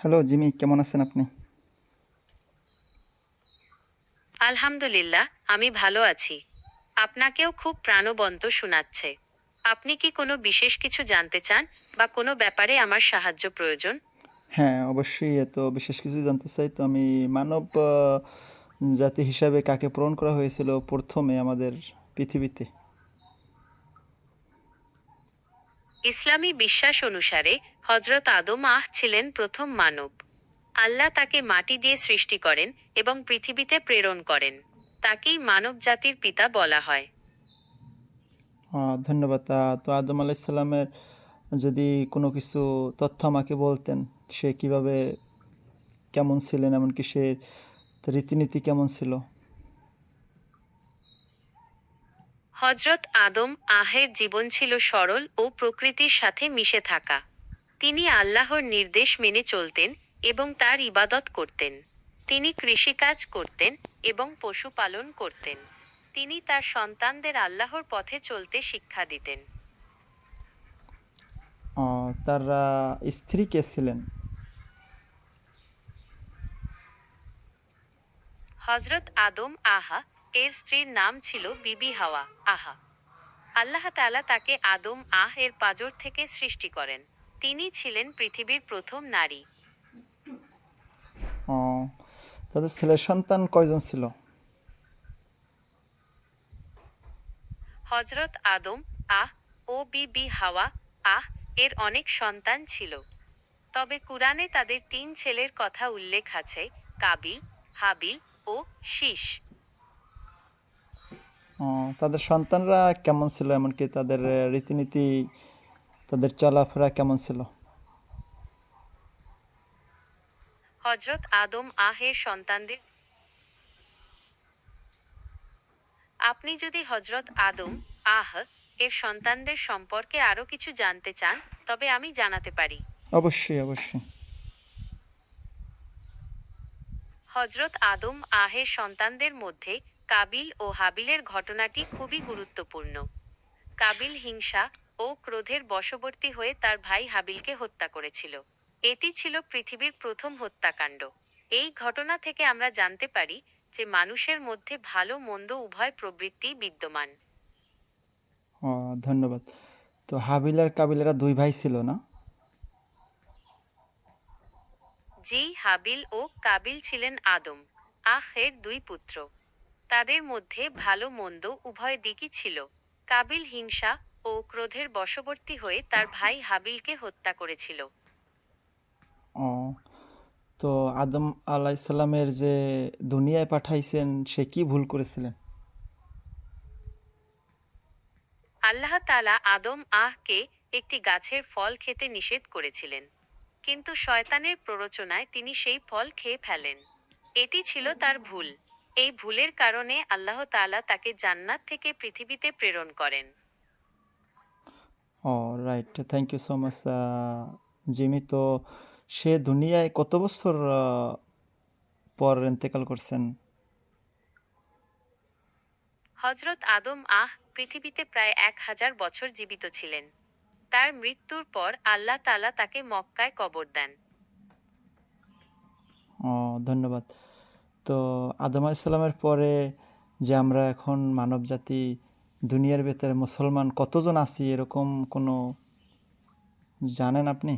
Hello Jimmy কেমন আছেন আপনি? আলহামদুলিল্লাহ আমি ভালো আছি। আপনাকেও খুব প্রাণবন্ত শোনাচ্ছে। আপনি কি কোনো বিশেষ কিছু জানতে চান বা কোনো ব্যাপারে আমার সাহায্য প্রয়োজন? হ্যাঁ অবশ্যই এত বিশেষ কিছু জানতে চাই তো আমি মানব জাতি হিসাবে কাকে প্রেরণ করা হয়েছিল প্রথমে আমাদের পৃথিবীতে? ইসলামী বিশ্বাস অনুসারে হজরত আদম আহ ছিলেন প্রথম মানব। আল্লাহ তাকে মাটি দিয়ে সৃষ্টি করেন এবং পৃথিবীতে প্রেরণ করেন। তাকেই মানব জাতির পিতা বলা হয়। ধন্যবাদ। তো আদম আলাইসাল্লামের যদি কোনো কিছু তথ্য আমাকে বলতেন সে কীভাবে কেমন ছিলেন এমনকি সে রীতিনীতি কেমন ছিল? হজরত আদম আহের জীবন ছিল সরল ও প্রকৃতির সাথে মিশে থাকা। তিনি আল্লাহর নির্দেশ মেনে চলতেন এবং তার ইবাদত করতেন। তিনি কৃষিকাজ করতেন এবং পশুপালন করতেন। তিনি তার সন্তানদের আল্লাহর পথে চলতে শিক্ষা দিতেন। তার স্ত্রী কে ছিলেন? হজরত আদম আহা এর স্ত্রীর নাম ছিল বিবি হাওয়া আহা। আল্লাহ তাআলা তাকে আদম আহ এর পাজর থেকে সৃষ্টি করেন। তিনি ছিলেন পৃথিবীর প্রথম নারী। আহ, তাদের ছেলের সন্তান কয়জন ছিল? হজরত আদম আহ ও বিবি হাওয়া আহ এর অনেক সন্তান ছিল। তবে কুরআনে তাদের তিন ছেলের কথা উল্লেখ আছে কাবিল হাবিল ও শীষ তাদের সন্তানরা কেমন ছিল? এমনকি তাদের রীতিনীতি তাদের চলাফেরা কেমন ছিল? হজরত আদম আহের সন্তানদের আপনি যদি হজরত আদম আহ এর সন্তানদের সম্পর্কে আরও কিছু জানতে চান তবে আমি জানাতে পারি। অবশ্যই অবশ্যই। হজরত আদম আহের সন্তানদের মধ্যে কাবিল ও হাবিলের ঘটনাটি খুবই গুরুত্বপূর্ণ। কাবিল হিংসা ও ক্রোধের বশবর্তী হয়ে তার ভাই হাবিলকে হত্যা করেছিল। এটি ছিল পৃথিবীর প্রথম হত্যাকাণ্ড। এই ঘটনা থেকে আমরা জানতে পারি যে মানুষের মধ্যে ভালো মন্দ উভয় প্রবৃত্তি বিদ্যমান। ধন্যবাদ। তো হাবিল আর কাবিলারা দুই ভাই ছিল না? জি হাবিল ও কাবিল ছিলেন আদম। আহের দুই পুত্র। তাদের মধ্যে ভালো মন্দ উভয় দিকই ছিল। কাবিল হিংসা ও ক্রোধের বশবর্তী হয়ে তার ভাই হাবিলকে হত্যা করেছিল। ও তো আদম আলাইসাল্লামের যে দুনিয়ায় পাঠাইছেন সে কি ভুল করেছিলেন? আল্লাহ তালা আদম আহকে একটি গাছের ফল খেতে নিষেধ করেছিলেন কিন্তু শয়তানের প্ররোচনায় তিনি সেই ফল খেয়ে ফেলেন। এটি ছিল তার ভুল। এই ভুলের কারণে আল্লাহ তাআলা তাকে জান্নাত থেকে পৃথিবীতে প্রেরণ করেন। Right thank you so much Jimmy তো সে দুনিয়ায় কত বছর পর ইন্তেকাল করছেন? হজরত আদম আহ পৃথিবীতে প্রায় এক হাজার বছর জীবিত ছিলেন। তার মৃত্যুর পর আল্লাহ তাআলা তাকে মক্কায় কবর দেন। ও ধন্যবাদ। তো আদম আলাইসাল্লামের পরে যে আমরা এখন মানব জাতি দুনিয়ার ভেতরে মুসলমান কতজন আছি এরকম কোনো জানেন আপনি?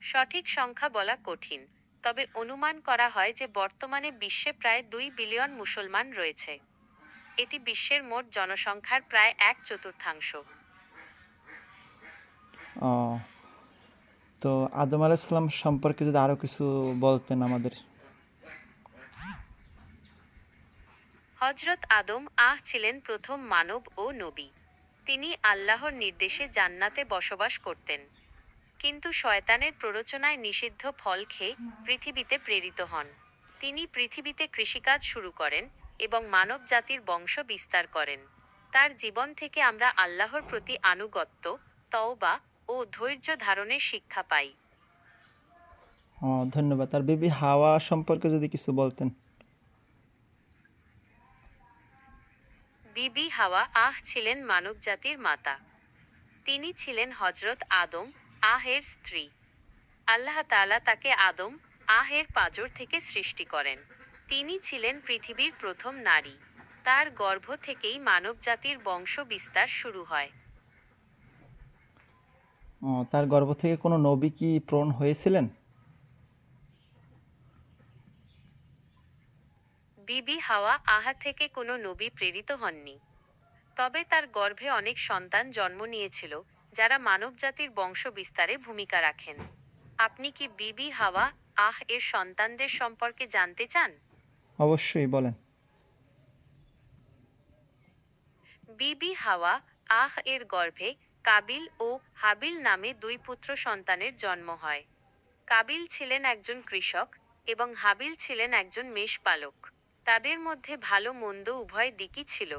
সঠিক সংখ্যা বলা কঠিন তবে অনুমান করা হয় যে বর্তমানে বিশ্বে প্রায় দুই বিলিয়ন মুসলমান রয়েছে। এটি বিশ্বের মোট জনসংখ্যার প্রায় এক চতুর্থাংশ। তো আদম আলাইসাল্লাম সম্পর্কে যদি আরও কিছু বলতেন আমাদের। হজরত আদম আহ ছিলেন প্রথম মানব ও নবী। তিনি আল্লাহর নির্দেশে জান্নাতে বসবাস করতেন। কিন্তু শয়তানের প্ররোচনায় নিষিদ্ধ ফল খেয়ে পৃথিবীতে প্রেরিত হন। তিনি পৃথিবীতে কৃষিকাজ শুরু করেন এবং মানব জাতির বংশ বিস্তার করেন। তার জীবন থেকে আমরা আল্লাহর প্রতি আনুগত্য, তওবা ও ধৈর্য ধারণের শিক্ষা পাই। ধন্যবাদ। আর বিবি হাওয়া সম্পর্কে যদি কিছু বলতেন। বিবি হাওয়া আহ ছিলেন মানবজাতির মাতা। তিনি ছিলেন হজরত আদম আহের স্ত্রী। আল্লাহ তাআলা তাকে আদম আহের পাঁজর থেকে সৃষ্টি করেন। তিনি ছিলেন পৃথিবীর প্রথম নারী। তার গর্ভ থেকেই মানবজাতির বংশ বিস্তার শুরু হয়। তার গর্ভ থেকে কোনো নবী কি প্রণ হয়েছিলেন? বিবি হাওয়া আহা থেকে কোনো নবী প্রেরিত হননি। তবে তার গর্ভে অনেক সন্তান জন্ম নিয়েছিল যারা মানবজাতির বংশ বিস্তারে ভূমিকা রাখেন। আপনি কি বিবি হাওয়া আহ এর সন্তানদের সম্পর্কে জানতে চান? অবশ্যই বলেন। বিবি হাওয়া আহ এর গর্ভে কাবিল ও হাবিল নামে দুই পুত্র সন্তানের জন্ম হয়। কাবিল ছিলেন একজন কৃষক এবং হাবিল ছিলেন একজন মেষপালক। তাদের মধ্যে ভালো মন্দ উভয় দিকই ছিল।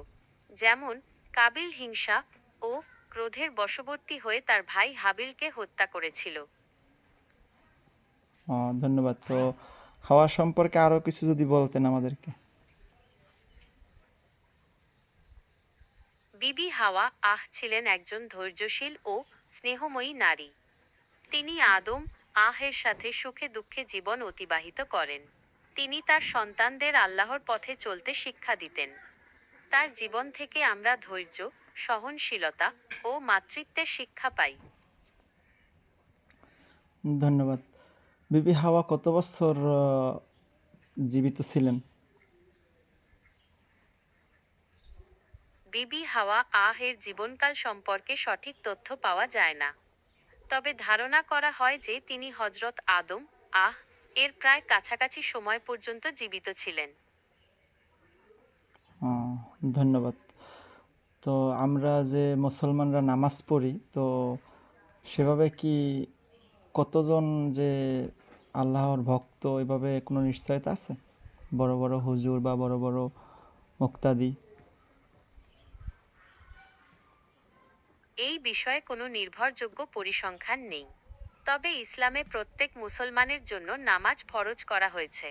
যেমন কাবিল হিংসা ও ক্রোধের বশবর্তী হয়ে তার ভাই হাবিলকে হত্যা করেছিল। ধন্যবাদ। তো হাওয়া সম্পর্কে আরও কিছু যদি বলতেন আমাদেরকে। বিবি হাওয়া আহ ছিলেন একজন ধৈর্যশীল ও স্নেহময়ী নারী। তিনি আদম আহের সাথে সুখে দুঃখে জীবন অতিবাহিত করেন। তিনি তার সন্তানদের আল্লাহর পথে চলতে শিক্ষা দিতেন। তার জীবন থেকে আমরা ধৈর্য সহনশীলতা ও মাতৃত্বের শিক্ষা পাই। ধন্যবাদ। বিবি হাওয়া কত বছর আহ, জীবিত ছিলেন? বিবি হাওয়া আহের জীবনকাল সম্পর্কে সঠিক তথ্য পাওয়া যায় না। তবে ধারণা করা হয় যে তিনি হজরত আদম আহ এর প্রায় কাছাকাছি সময় পর্যন্ত জীবিত ছিলেন। ধন্যবাদ। তো আমরা যে মুসলমানরা নামাজ পড়ি তো সেভাবে কি কতজন যে আল্লাহর ভক্ত এভাবে কোনো নিশ্চয়তা আছে? বড় বড় হুজুর বা বড় বড় মুক্তাদি? এই বিষয়ে কোনো নির্ভরযোগ্য পরিসংখ্যান নেই। তবে ইসলামে প্রত্যেক মুসলমানের জন্য নামাজ ফরজ করা হয়েছে।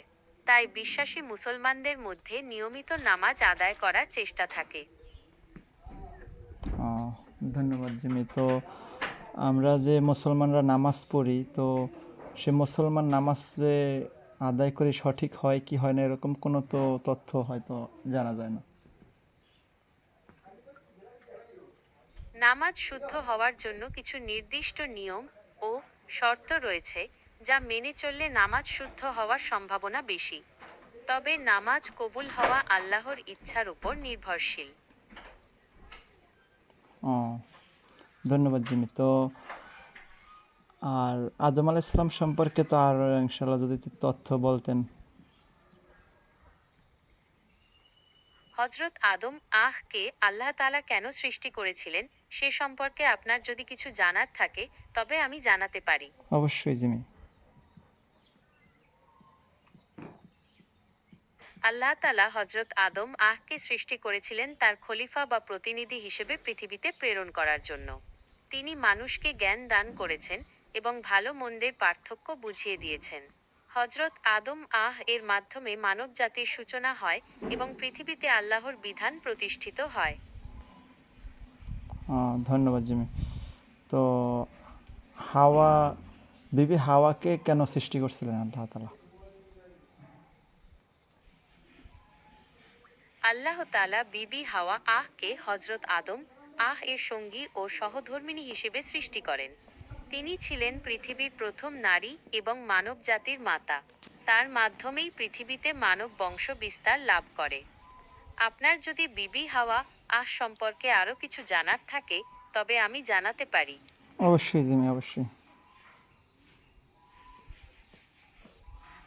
তাই বিশ্বাসী মুসলমানদের মধ্যে নিয়মিত নামাজ আদায় করার চেষ্টা থাকে। ধন্যবাদ জিমি। তো আমরা যে মুসলমানরা নামাজ পড়ি তো সে মুসলমান নামাজ যে আদায় করে সঠিক হয় কি হয় না এরকম কোনো তো তথ্য হয়তো জানা যায় না। নামাজ শুদ্ধ হওয়ার জন্য কিছু নির্দিষ্ট নিয়ম ও শর্ত রয়েছে যা মেনে চললে নামাজ শুদ্ধ হওয়ার সম্ভাবনা বেশি। তবে নামাজ কবুল হওয়া আল্লাহর ইচ্ছার উপর নির্ভরশীল। ও ধন্যবাদ জিমি। তো আর আদম আলাইসালাম সম্পর্কে তো আর ইনশাল্লাহ যদি তথ্য বলতেন। হজরত আদম আহকে আল্লাহ তালা কেন সৃষ্টি করেছিলেন? সে সম্পর্কে আপনার যদি কিছু জানার থাকে তবে আমি জানাতে পারি। অবশ্যই জিমি। আল্লাহ তালা হজরত আদম আহকে সৃষ্টি করেছিলেন তার খলিফা বা প্রতিনিধি হিসেবে পৃথিবীতে প্রেরণ করার জন্য। তিনি মানুষকে জ্ঞান দান করেছেন এবং ভালো মন্দের পার্থক্য বুঝিয়ে দিয়েছেন। হজরত আদম আহ এর মাধ্যমে মানব জাতির সূচনা হয় এবং পৃথিবীতে আল্লাহর বিধান প্রতিষ্ঠিত হয়। ধন্যবাদ জিমি। তো হাওয়া, বিবি হাওয়াকে কেন সৃষ্টি করছিলেন আল্লাহ তালা আল্লাহ তালা বিবি হাওয়া আহকে হজরত আদম, আহ এর সঙ্গী ও সহধর্মিণী হিসেবে সৃষ্টি করেন। তিনি ছিলেন পৃথিবীর প্রথম নারী এবং মানব জাতির মাতা। তার মাধ্যমেই পৃথিবীতে মানব বংশ বিস্তার লাভ করে। আপনার যদি বিবি হাওয়া আহ সম্পর্কে আরও কিছু জানার থাকে তবে আমি জানাতে পারি। অবশ্যই জিমি অবশ্যই।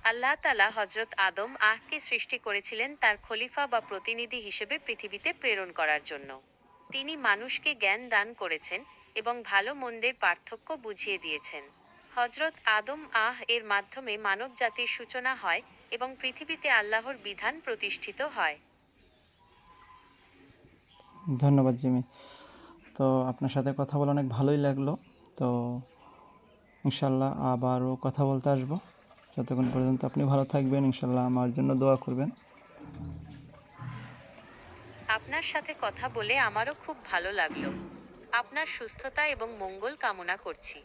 আল্লাহ তালা হজরত আদম আহকে সৃষ্টি করেছিলেন তার খলিফা বা প্রতিনিধি হিসেবে পৃথিবীতে প্রেরণ করার জন্য। তিনি মানুষকে জ্ঞান দান করেছেন এবং ভালো মন্দের পার্থক্য বুঝিয়ে দিয়েছেন। হজরত আদম আহ এর মাধ্যমে মানব জাতির সূচনা হয় এবং পৃথিবীতে আল্লাহর বিধান প্রতিষ্ঠিত হয়। ধন্যবাদ জিমি। তো আপনার সাথে কথা বলে অনেক ভালোই লাগল। তো ইনশাল্লাহ আবারও কথা বলতে আসব। যতক্ষণ পর্যন্ত আপনি ভালো থাকবেন ইনশাল্লাহ আমার জন্য দোয়া করবেন। আপনার সাথে কথা বলে আমারও খুব ভালো লাগল। আপনার সুস্থতা এবং মঙ্গল কামনা করছি।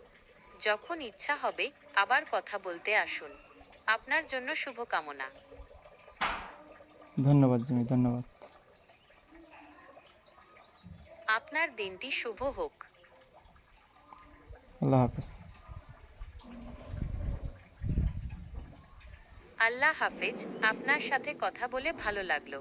যখন ইচ্ছা হবে আবার কথা বলতে আসুন। আপনার জন্য শুভকামনা। ধন্যবাদ জিমি ধন্যবাদ। আপনার দিনটি শুভ হোক। আল্লাহ হাফেজ। আল্লাহ হাফেজ আপনার সাথে কথা বলে ভালো লাগল।